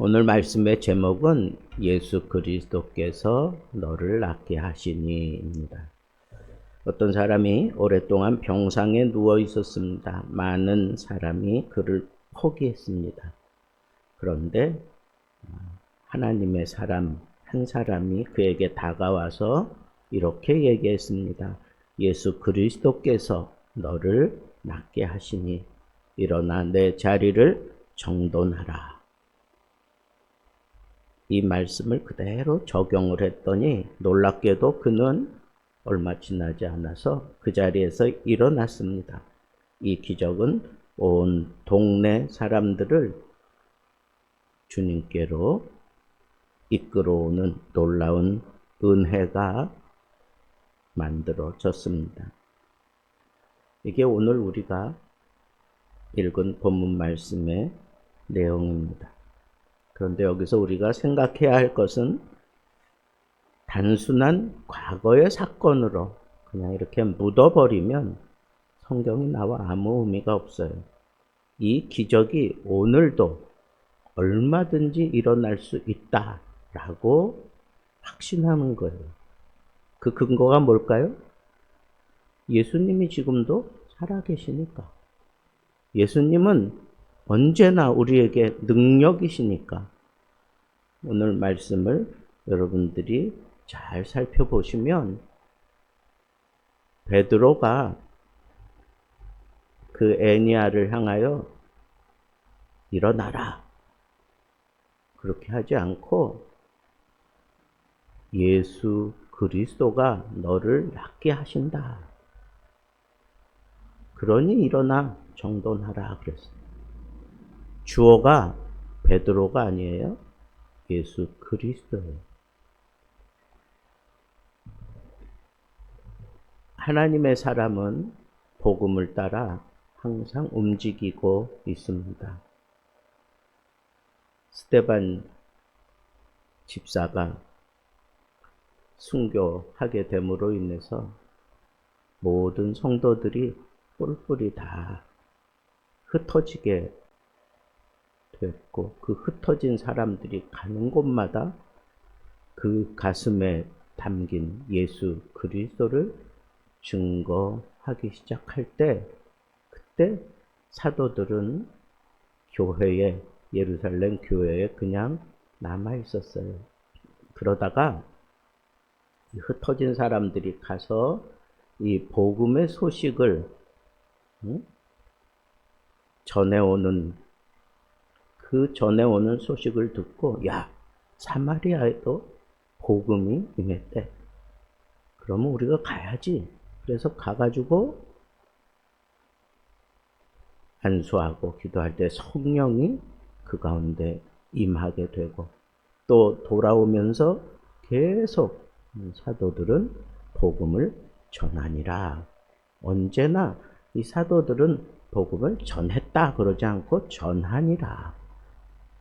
오늘 말씀의 제목은 예수 그리스도께서 너를 낫게 하시니입니다. 어떤 사람이 오랫동안 병상에 누워 있었습니다. 많은 사람이 그를 포기했습니다. 그런데 하나님의 사람 한 사람이 그에게 다가와서 이렇게 얘기했습니다. 예수 그리스도께서 너를 낫게 하시니 일어나 내 자리를 정돈하라. 이 말씀을 그대로 적용을 했더니 놀랍게도 그는 얼마 지나지 않아서 그 자리에서 일어났습니다. 이 기적은 온 동네 사람들을 주님께로 이끌어오는 놀라운 은혜가 만들어졌습니다. 이게 오늘 우리가 읽은 본문 말씀의 내용입니다. 그런데 여기서 우리가 생각해야 할 것은 단순한 과거의 사건으로 그냥 이렇게 묻어버리면 성경이 나와 아무 의미가 없어요. 이 기적이 오늘도 얼마든지 일어날 수 있다라고 확신하는 거예요. 그 근거가 뭘까요? 예수님이 지금도 살아계시니까. 예수님은 언제나 우리에게 능력이시니까 오늘 말씀을 여러분들이 잘 살펴보시면 베드로가 그 애니아를 향하여 일어나라 그렇게 하지 않고 예수 그리스도가 너를 낫게 하신다. 그러니 일어나 정돈하라 그랬어요. 주어가 베드로가 아니에요. 예수 그리스도예요. 하나님의 사람은 복음을 따라 항상 움직이고 있습니다. 스테반 집사가 순교하게 됨으로 인해서 모든 성도들이 뿔뿔이 다 흩어지게 됐고 그 흩어진 사람들이 가는 곳마다 그 가슴에 담긴 예수 그리스도를 증거하기 시작할 때 그때 사도들은 교회에 예루살렘 교회에 그냥 남아 있었어요. 그러다가 흩어진 사람들이 가서 이 복음의 소식을 응? 전해오는 그 전에 오는 소식을 듣고 야 사마리아에도 복음이 임했대. 그러면 우리가 가야지. 그래서 가가지고 안수하고 기도할 때 성령이 그 가운데 임하게 되고 또 돌아오면서 계속 사도들은 복음을 전하니라. 언제나 이 사도들은 복음을 전했다 그러지 않고 전하니라.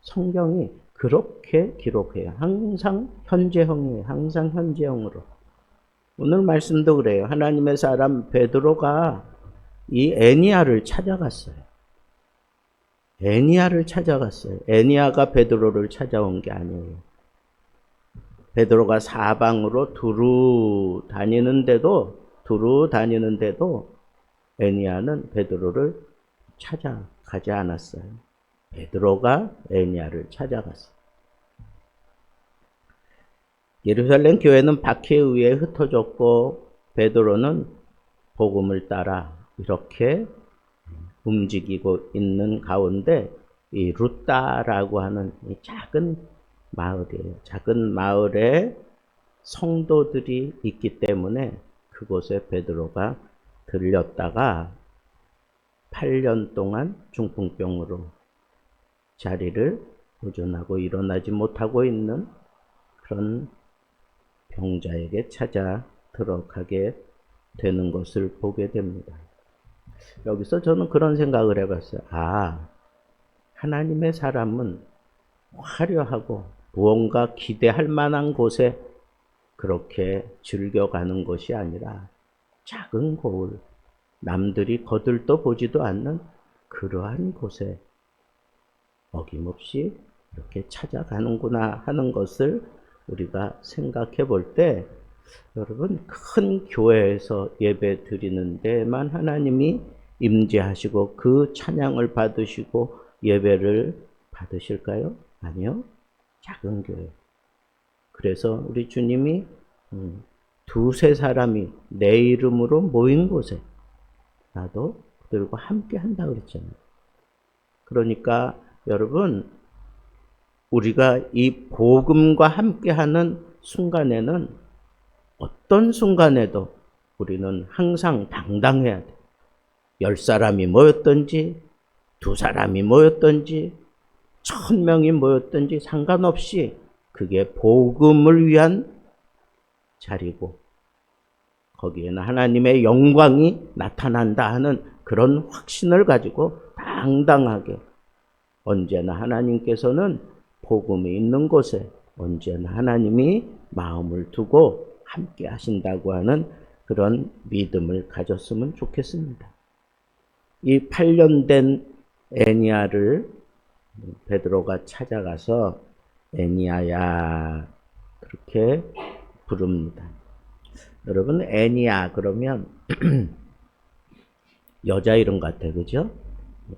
성경이 그렇게 기록해요. 항상 현재형이에요. 항상 현재형으로. 오늘 말씀도 그래요. 하나님의 사람 베드로가 이 애니아를 찾아갔어요. 애니아를 찾아갔어요. 애니아가 베드로를 찾아온 게 아니에요. 베드로가 사방으로 두루 다니는데도 두루 다니는데도 애니아는 베드로를 찾아가지 않았어요. 베드로가 에니아를 찾아갔어. 예루살렘 교회는 박해에 흩어졌고 베드로는 복음을 따라 이렇게 움직이고 있는 가운데 이 루따라고 하는 이 작은 마을이에요. 작은 마을에 성도들이 있기 때문에 그곳에 베드로가 들렸다가 8년 동안 중풍병으로 자리를 보존하고 일어나지 못하고 있는 그런 병자에게 찾아 들어가게 되는 것을 보게 됩니다. 여기서 저는 그런 생각을 해봤어요. 아, 하나님의 사람은 화려하고 무언가 기대할 만한 곳에 그렇게 즐겨가는 것이 아니라 작은 고을, 남들이 거들떠 보지도 않는 그러한 곳에 어김없이 이렇게 찾아가는구나 하는 것을 우리가 생각해 볼 때 여러분 큰 교회에서 예배 드리는 데만 하나님이 임재하시고 그 찬양을 받으시고 예배를 받으실까요? 아니요. 작은 교회. 그래서 우리 주님이 음, 두세 사람이 내 이름으로 모인 곳에 나도 그들과 함께 한다 그랬잖아요. 그러니까 여러분 우리가 이 복음과 함께하는 순간에는 어떤 순간에도 우리는 항상 당당해야 돼. 열 사람이 모였든지 두 사람이 모였든지 천 명이 모였든지 상관없이 그게 복음을 위한 자리고 거기에는 하나님의 영광이 나타난다 하는 그런 확신을 가지고 당당하게 언제나 하나님께서는 복음이 있는 곳에 언제나 하나님이 마음을 두고 함께 하신다고 하는 그런 믿음을 가졌으면 좋겠습니다. 이 8년 된 애니아를 베드로가 찾아가서 애니아야 그렇게 부릅니다. 여러분 애니아 그러면 여자 이름 같아 그죠?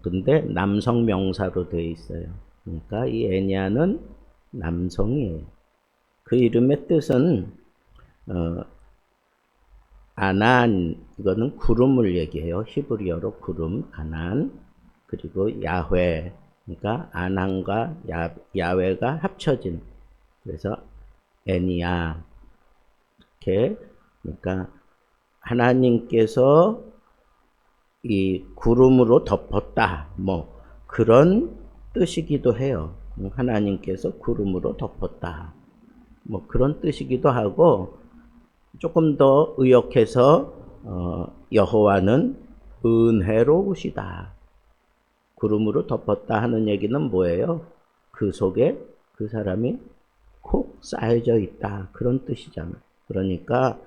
근데 남성 명사로 되어 있어요. 그러니까 이 애니아는 남성이에요. 그 이름의 뜻은 어, 아난 이거는 구름을 얘기해요. 히브리어로 구름 아난 그리고 야훼 그러니까 아난과 야, 야훼가 합쳐진 그래서 애니아 이렇게 그러니까 하나님께서 이 구름으로 덮었다 뭐 그런 뜻이기도 해요. 하나님께서 구름으로 덮었다. 뭐 그런 뜻이기도 하고 조금 더 의역해서 어, 여호와는 은혜로우시다. 구름으로 덮었다 하는 얘기는 뭐예요? 그 속에 그 사람이 콕 쌓여져 있다. 그런 뜻이잖아. 그러니까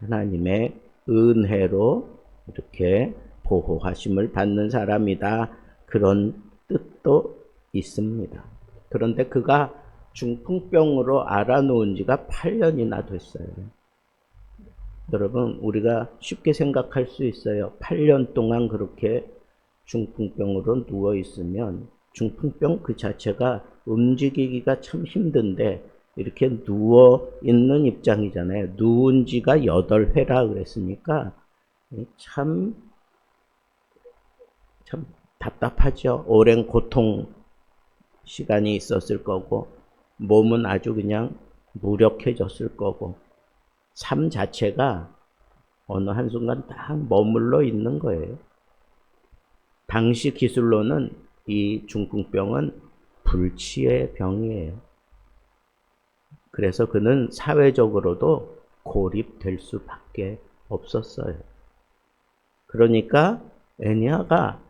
하나님의 은혜로 이렇게 보호하심을 받는 사람이다. 그런 뜻도 있습니다. 그런데 그가 중풍병으로 알아놓은 지가 8년이나 됐어요. 여러분, 우리가 쉽게 생각할 수 있어요. 8년 동안 그렇게 중풍병으로 누워 있으면 중풍병 그 자체가 움직이기가 참 힘든데 이렇게 누워 있는 입장이잖아요. 누운 지가 8회라 그랬으니까 참, 참 답답하죠. 오랜 고통 시간이 있었을 거고, 몸은 아주 그냥 무력해졌을 거고, 삶 자체가 어느 한순간 딱 머물러 있는 거예요. 당시 기술로는 이 중풍병은 불치의 병이에요. 그래서 그는 사회적으로도 고립될 수밖에 없었어요. 그러니까 애니아가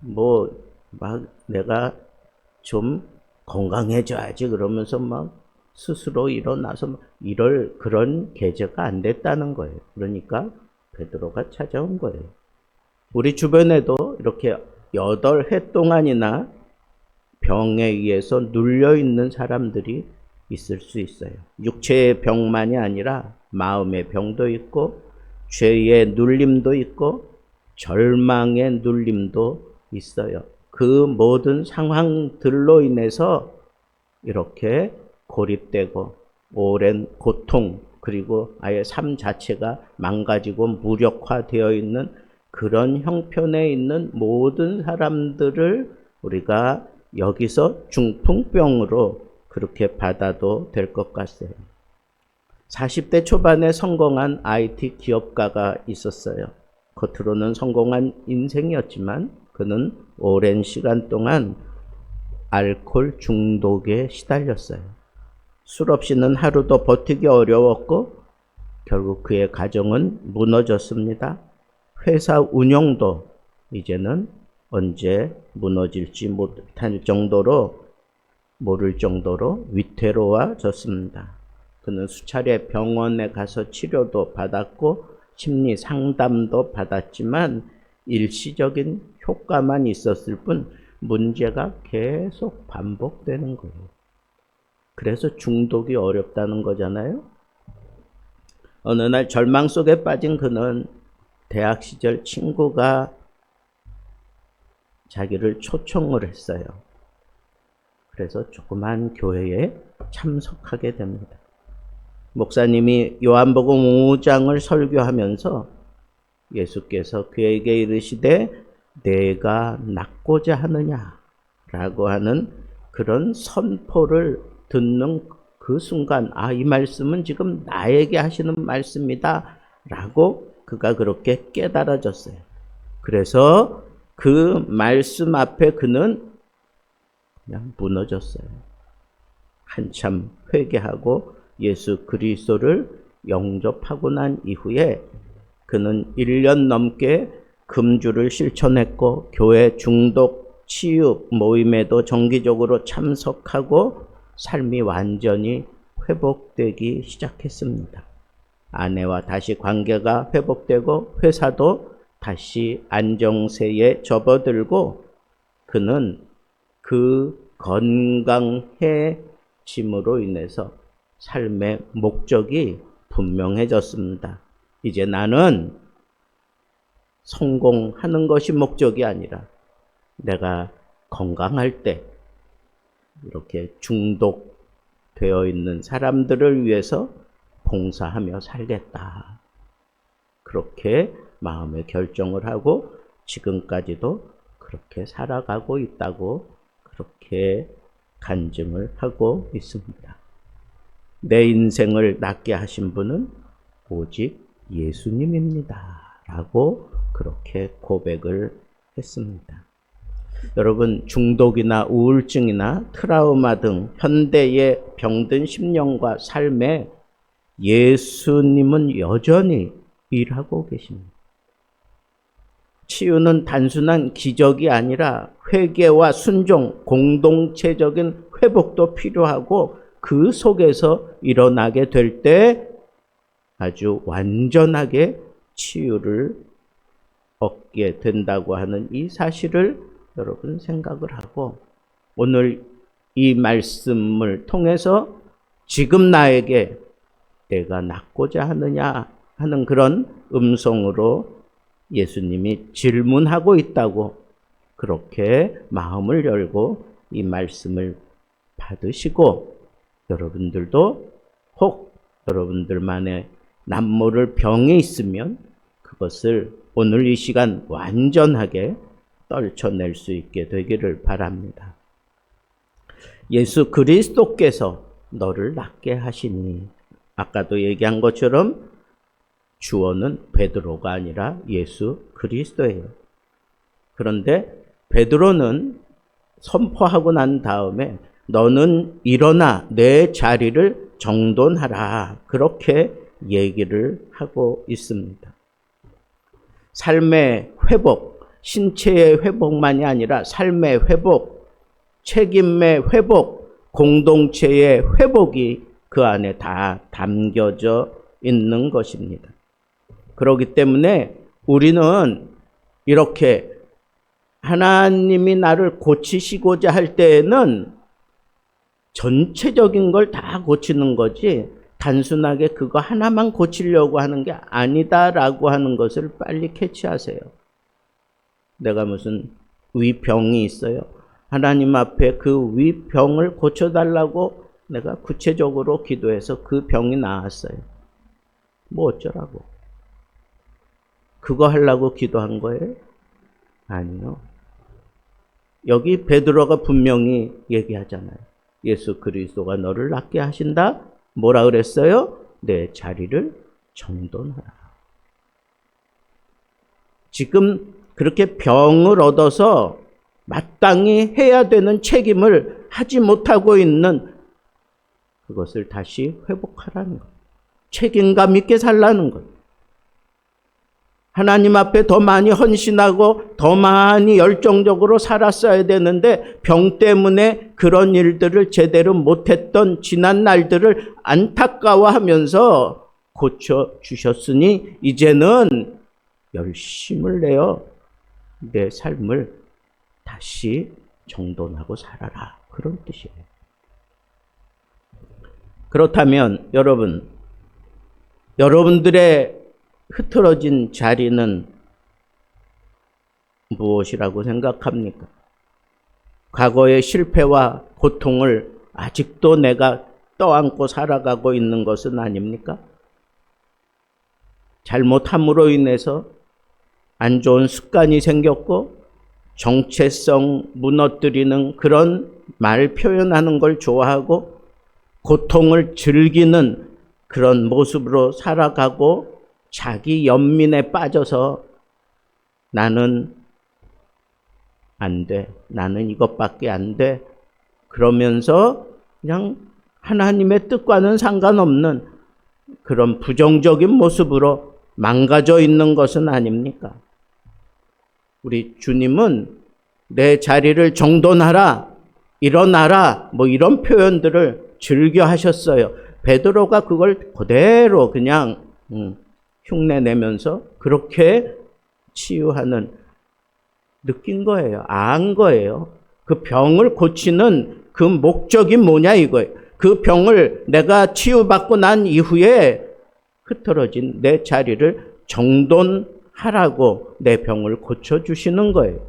뭐 막 내가 좀 건강해져야지 그러면서 막 스스로 일어나서 막 이럴 그런 계제가 안 됐다는 거예요. 그러니까 베드로가 찾아온 거예요. 우리 주변에도 이렇게 여덟 해 동안이나 병에 의해서 눌려 있는 사람들이 있을 수 있어요. 육체의 병만이 아니라 마음의 병도 있고 죄의 눌림도 있고 절망의 눌림도 있어요. 그 모든 상황들로 인해서 이렇게 고립되고 오랜 고통 그리고 아예 삶 자체가 망가지고 무력화되어 있는 그런 형편에 있는 모든 사람들을 우리가 여기서 중풍병으로 그렇게 받아도 될 것 같아요. 40대 초반에 성공한 IT 기업가가 있었어요. 겉으로는 성공한 인생이었지만 그는 오랜 시간 동안 알코올 중독에 시달렸어요. 술 없이는 하루도 버티기 어려웠고 결국 그의 가정은 무너졌습니다. 회사 운영도 이제는 언제 무너질지 못할 정도로 모를 정도로 위태로워졌습니다. 그는 수차례 병원에 가서 치료도 받았고 심리 상담도 받았지만 일시적인 효과만 있었을 뿐 문제가 계속 반복되는 거예요. 그래서 중독이 어렵다는 거잖아요. 어느 날 절망 속에 빠진 그는 대학 시절 친구가 자기를 초청을 했어요. 그래서 조그만 교회에 참석하게 됩니다. 목사님이 요한복음 5장을 설교하면서 예수께서 그에게 이르시되 내가 낫고자 하느냐라고 하는 그런 선포를 듣는 그 순간 아 이 말씀은 지금 나에게 하시는 말씀이다라고 그가 그렇게 깨달아졌어요. 그래서 그 말씀 앞에 그는 그냥 무너졌어요. 한참 회개하고 예수 그리스도를 영접하고 난 이후에 그는 1년 넘게 금주를 실천했고 교회 중독 치유 모임에도 정기적으로 참석하고 삶이 완전히 회복되기 시작했습니다. 아내와 다시 관계가 회복되고 회사도 다시 안정세에 접어들고 그는 그 건강해짐으로 인해서 삶의 목적이 분명해졌습니다. 이제 나는 성공하는 것이 목적이 아니라 내가 건강할 때 이렇게 중독되어 있는 사람들을 위해서 봉사하며 살겠다. 그렇게 마음의 결정을 하고 지금까지도 그렇게 살아가고 있다고 그렇게 간증을 하고 있습니다. 내 인생을 낫게 하신 분은 오직 예수님입니다. 라고 그렇게 고백을 했습니다. 여러분, 중독이나 우울증이나 트라우마 등 현대의 병든 심령과 삶에 예수님은 여전히 일하고 계십니다. 치유는 단순한 기적이 아니라 회개와 순종, 공동체적인 회복도 필요하고 그 속에서 일어나게 될 때 아주 완전하게 치유를 얻게 된다고 하는 이 사실을 여러분 생각을 하고 오늘 이 말씀을 통해서 지금 나에게 내가 낫고자 하느냐 하는 그런 음성으로 예수님이 질문하고 있다고 그렇게 마음을 열고 이 말씀을 받으시고 여러분들도 혹 여러분들만의 남모를 병에 있으면 그것을 오늘 이 시간 완전하게 떨쳐낼 수 있게 되기를 바랍니다. 예수 그리스도께서 너를 낫게 하시니 아까도 얘기한 것처럼 주어는 베드로가 아니라 예수 그리스도예요. 그런데 베드로는 선포하고 난 다음에 너는 일어나 내 자리를 정돈하라. 그렇게 얘기를 하고 있습니다. 삶의 회복, 신체의 회복만이 아니라 삶의 회복, 책임의 회복, 공동체의 회복이 그 안에 다 담겨져 있는 것입니다. 그렇기 때문에 우리는 이렇게 하나님이 나를 고치시고자 할 때에는 전체적인 걸 다 고치는 거지 단순하게 그거 하나만 고치려고 하는 게 아니다라고 하는 것을 빨리 캐치하세요. 내가 무슨 위병이 있어요. 하나님 앞에 그 위병을 고쳐달라고 내가 구체적으로 기도해서 그 병이 나았어요. 뭐 어쩌라고. 그거 하려고 기도한 거예요? 아니요. 여기 베드로가 분명히 얘기하잖아요. 예수 그리스도가 너를 낫게 하신다. 뭐라 그랬어요? 내 자리를 정돈하라. 지금 그렇게 병을 얻어서 마땅히 해야 되는 책임을 하지 못하고 있는 그것을 다시 회복하라는 것. 책임감 있게 살라는 것. 하나님 앞에 더 많이 헌신하고 더 많이 열정적으로 살았어야 되는데 병 때문에 그런 일들을 제대로 못했던 지난 날들을 안타까워하면서 고쳐 주셨으니 이제는 열심을 내어 내 삶을 다시 정돈하고 살아라. 그런 뜻이에요. 그렇다면 여러분, 여러분들의 흐트러진 자리는 무엇이라고 생각합니까? 과거의 실패와 고통을 아직도 내가 떠안고 살아가고 있는 것은 아닙니까? 잘못함으로 인해서 안 좋은 습관이 생겼고 정체성 무너뜨리는 그런 말 표현하는 걸 좋아하고 고통을 즐기는 그런 모습으로 살아가고 자기 연민에 빠져서 나는 안 돼. 나는 이것밖에 안 돼. 그러면서 그냥 하나님의 뜻과는 상관없는 그런 부정적인 모습으로 망가져 있는 것은 아닙니까? 우리 주님은 내 자리를 정돈하라, 일어나라, 뭐 이런 표현들을 즐겨 하셨어요. 베드로가 그걸 그대로 그냥 음, 흉내 내면서 그렇게 치유하는 느낀 거예요. 안 거예요. 그 병을 고치는 그 목적이 뭐냐 이거예요. 그 병을 내가 치유받고 난 이후에 흐트러진 내 자리를 정돈하라고 내 병을 고쳐주시는 거예요.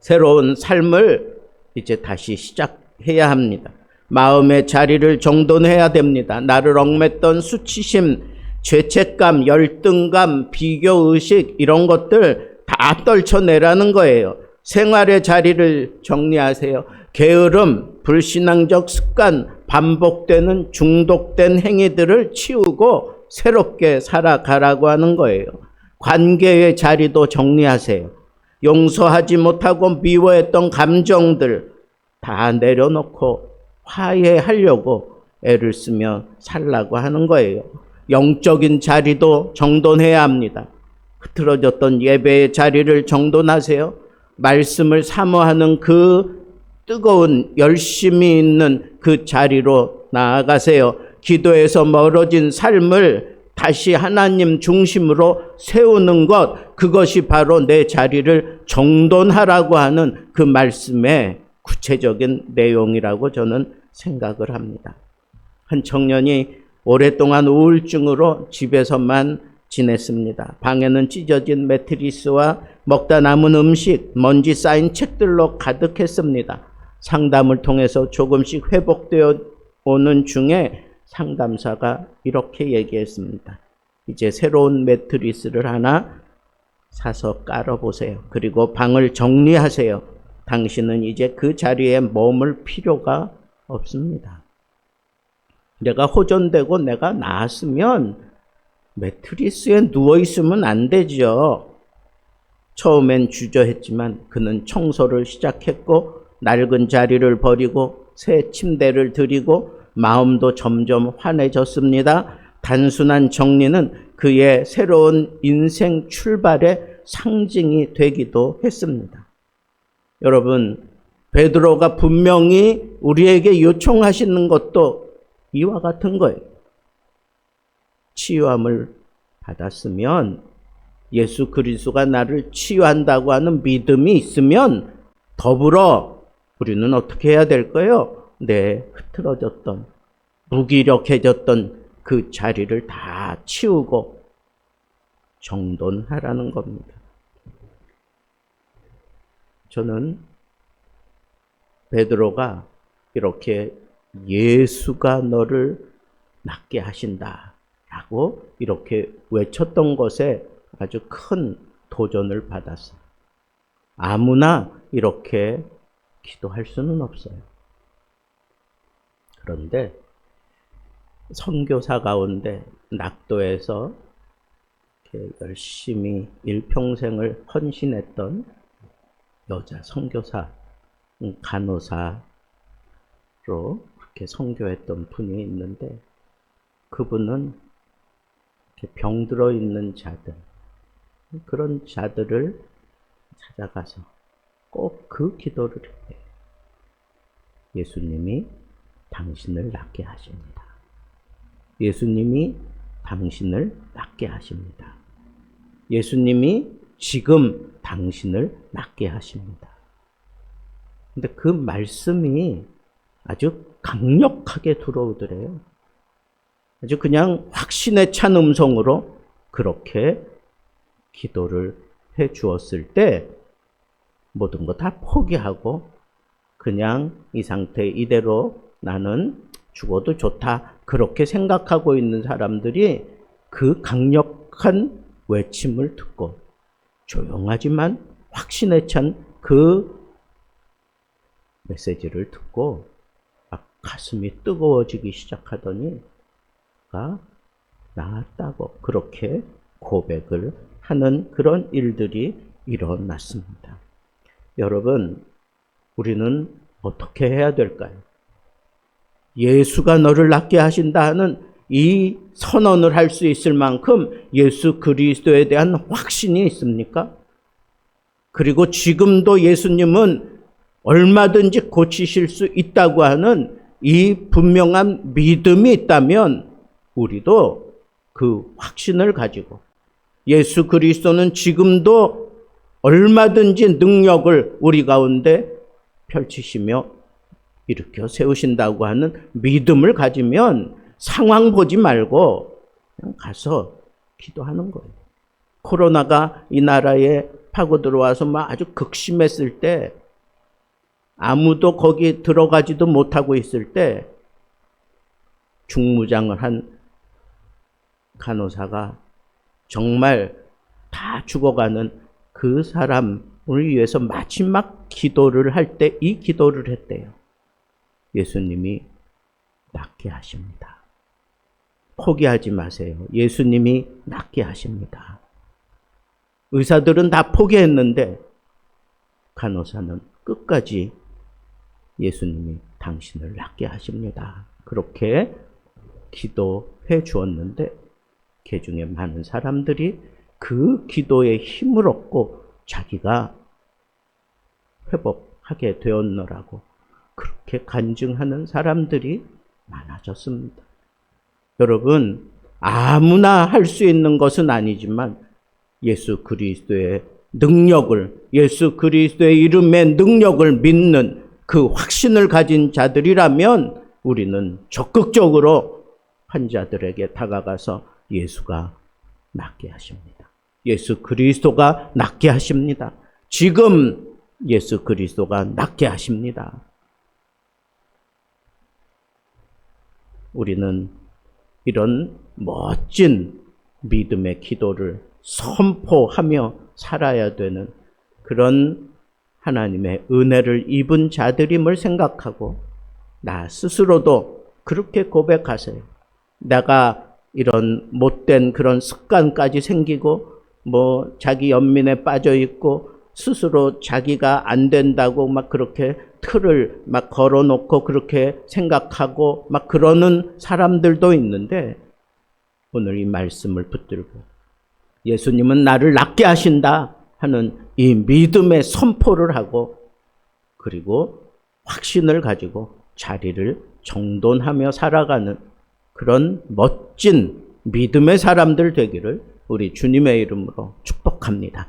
새로운 삶을 이제 다시 시작해야 합니다. 마음의 자리를 정돈해야 됩니다. 나를 얽맸던 수치심, 죄책감, 열등감, 비교의식, 이런 것들 다 떨쳐내라는 거예요. 생활의 자리를 정리하세요. 게으름, 불신앙적 습관, 반복되는 중독된 행위들을 치우고 새롭게 살아가라고 하는 거예요. 관계의 자리도 정리하세요. 용서하지 못하고 미워했던 감정들 다 내려놓고 화해하려고 애를 쓰며 살라고 하는 거예요. 영적인 자리도 정돈해야 합니다. 흐트러졌던 예배의 자리를 정돈하세요. 말씀을 사모하는 그 뜨거운 열심이 있는 그 자리로 나아가세요. 기도에서 멀어진 삶을 다시 하나님 중심으로 세우는 것, 그것이 바로 내 자리를 정돈하라고 하는 그 말씀의 구체적인 내용이라고 저는 생각을 합니다. 한 청년이 오랫동안 우울증으로 집에서만 지냈습니다. 방에는 찢어진 매트리스와 먹다 남은 음식, 먼지 쌓인 책들로 가득했습니다. 상담을 통해서 조금씩 회복되어 오는 중에 상담사가 이렇게 얘기했습니다. 이제 새로운 매트리스를 하나 사서 깔아보세요. 그리고 방을 정리하세요. 당신은 이제 그 자리에 머물 필요가 없습니다. 내가 호전되고 내가 나았으면 매트리스에 누워있으면 안 되죠. 처음엔 주저했지만 그는 청소를 시작했고 낡은 자리를 버리고 새 침대를 드리고 마음도 점점 환해졌습니다. 단순한 정리는 그의 새로운 인생 출발의 상징이 되기도 했습니다. 여러분, 베드로가 분명히 우리에게 요청하시는 것도 이와 같은 거예요. 치유함을 받았으면 예수 그리스도가 나를 치유한다고 하는 믿음이 있으면 더불어 우리는 어떻게 해야 될까요? 내 흐트러졌던 무기력해졌던 그 자리를 다 치우고 정돈하라는 겁니다. 저는 베드로가 이렇게 예수가 너를 낫게 하신다 라고 이렇게 외쳤던 것에 아주 큰 도전을 받았어. 아무나 이렇게 기도할 수는 없어요. 그런데 선교사 가운데 낙도에서 이렇게 열심히 일평생을 헌신했던 여자 선교사, 음, 간호사로 그렇게 선교했던 분이 있는데 그분은 이렇게 병들어 있는 자들, 그런 자들을 찾아가서 꼭 그 기도를 해요. 예수님이 당신을 낫게 하십니다. 예수님이 당신을 낫게 하십니다. 예수님이 지금 당신을 낫게 하십니다. 근데 그 말씀이 아주 강력하게 들어오더래요. 아주 그냥 확신에 찬 음성으로 그렇게 기도를 해 주었을 때 모든 거 다 포기하고 그냥 이 상태 이대로 나는 죽어도 좋다. 그렇게 생각하고 있는 사람들이 그 강력한 외침을 듣고 조용하지만 확신에 찬 그 메시지를 듣고 막 가슴이 뜨거워지기 시작하더니 가 나았다고 그렇게 고백을 하는 그런 일들이 일어났습니다. 여러분, 우리는 어떻게 해야 될까요? 예수가 너를 낫게 하신다 하는 이 선언을 할 수 있을 만큼 예수 그리스도에 대한 확신이 있습니까? 그리고 지금도 예수님은 얼마든지 고치실 수 있다고 하는 이 분명한 믿음이 있다면 우리도 그 확신을 가지고 예수 그리스도는 지금도 얼마든지 능력을 우리 가운데 펼치시며 일으켜 세우신다고 하는 믿음을 가지면 상황 보지 말고 그냥 가서 기도하는 거예요. 코로나가 이 나라에 파고 들어와서 막 아주 극심했을 때 아무도 거기 들어가지도 못하고 있을 때 중무장을 한 간호사가 정말 다 죽어가는 그 사람을 위해서 마지막 기도를 할 때 이 기도를 했대요. 예수님이 낫게 하십니다. 포기하지 마세요. 예수님이 낫게 하십니다. 의사들은 다 포기했는데 간호사는 끝까지 예수님이 당신을 낫게 하십니다. 그렇게 기도해 주었는데 그 중에 많은 사람들이 그 기도에 힘을 얻고 자기가 회복하게 되었노라고 그렇게 간증하는 사람들이 많아졌습니다. 여러분, 아무나 할 수 있는 것은 아니지만 예수 그리스도의 능력을, 예수 그리스도의 이름의 능력을 믿는 그 확신을 가진 자들이라면 우리는 적극적으로 환자들에게 다가가서 예수가 낫게 하십니다. 예수 그리스도가 낫게 하십니다. 지금 예수 그리스도가 낫게 하십니다. 우리는 이런 멋진 믿음의 기도를 선포하며 살아야 되는 그런 하나님의 은혜를 입은 자들임을 생각하고 나 스스로도 그렇게 고백하세요. 내가 이런 못된 그런 습관까지 생기고 뭐 자기 연민에 빠져 있고 스스로 자기가 안 된다고 막 그렇게 틀을 막 걸어 놓고 그렇게 생각하고 막 그러는 사람들도 있는데 오늘 이 말씀을 붙들고 예수님은 나를 낫게 하신다 하는 이 믿음의 선포를 하고 그리고 확신을 가지고 자리를 정돈하며 살아가는 그런 멋진 믿음의 사람들 되기를 우리 주님의 이름으로 축복합니다.